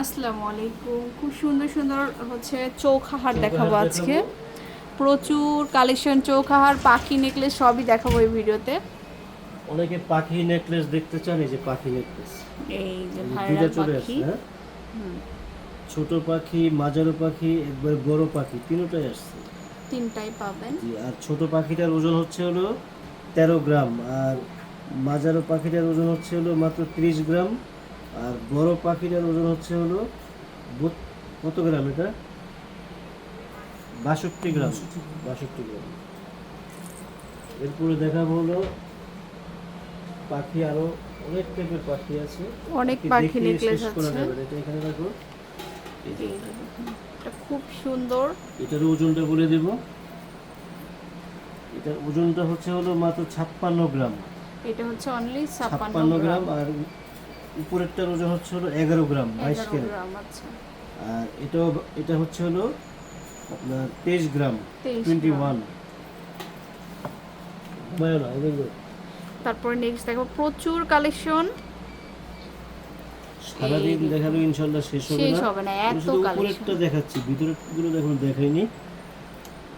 আসসালামু আলাইকুম। খুব সুন্দর সুন্দর হচ্ছে চৌখাহার দেখাবো আজকে। প্রচুর কালেকশন চৌখাহার পাখি নেকলেস সবই দেখাবো এই ভিডিওতে। অনেকে পাখি নেকলেস দেখতে চান এই যে পাখি নেকলেস। এই যে ভাইরাল পাখি। হ্যাঁ? ছোট পাখি মাঝারো পাখি একবার বড় পাখি তিনটাই আসছে। তিনটাই পাবেন। জি আর ছোট পাখিটার ওজন হচ্ছে হলো তেরো গ্রাম আর মাঝারো পাখিটার ওজন হচ্ছে হলো মাত্র ত্রিশ গ্রাম। আর বড় পাখিটার ওজন হচ্ছে হলো কত গ্রাম এটা? বাষট্টি গ্রাম। বাষট্টি গ্রাম। এরপরে দেখাবো হলো পাখি আরও অনেক টাইপের পাখি আছে। অনেক পাখি নেকলেস আছে। এটা এখানে রাখো। এটা খুব সুন্দর। এটার ওজনটা বলে দেব। এটার ওজনটা হচ্ছে হলো মাত্র ছাপ্পান্ন গ্রাম। এটা হচ্ছে অনলি ছাপ্পান্ন গ্রাম আর উপরেরটার ওজন হচ্ছে হলো এগারো গ্রাম বাইশ ক্যারেট। আচ্ছা। আর এটাও এটা হচ্ছে হলো আপনার তেইশ গ্রাম 23 টোয়েন্টি ওয়ান তারপরে নেক্সট দেখো প্রচুর কালেকশন সারাদিন দেখাল ইনশাল্লাহ শেষ হবে শেষ না। হবে না এত কালেকশন উপরেরটা দেখাচ্ছি ভিতরেরগুলো দেখুন দেখাইনি।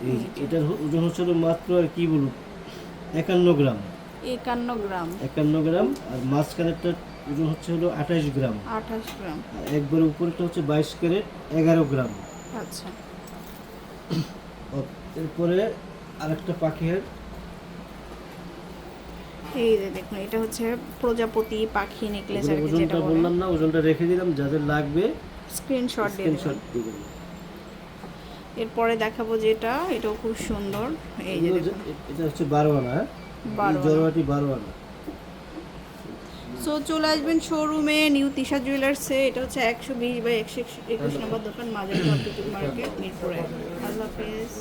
এই এটার ওজন হচ্ছে হলো মাত্র আর কি বলব একান্ন গ্রাম। একান্ন গ্রাম। একান্ন গ্রাম আর মাঝখানেরটা ওজন হচ্ছে হলো আঠাশ গ্রাম। আঠাশ গ্রাম। আর একবার উপরেরটা হচ্ছে বাইশ ক্যারেট এগারো গ্রাম। আচ্ছা। ও, এরপরে আরেকটা পাখির এই যে দেখুন এটা হচ্ছে প্রজাপতি পাখি নেকলেস আর কি যেটা বললাম না ওজনটা রেখে দিলাম যাদের লাগবে স্ক্রিনশট দিয়ে স্ক্রিনশট দিয়ে দেবেন এরপরে দেখাবো যেটা এটাও খুব সুন্দর। এই যে এটা হচ্ছে বারো আনা হ্যাঁ? বারো আনা। জলবাটি বারো আনা। সো চলে আসবেন শোরুমে নিউ তিশা জুয়েলার্সে এটা হচ্ছে একশো বিশ বাই একশো একুশ নম্বর দোকান মাজার মার্কেট মিরপুরে। আল্লাহ হাফেজ।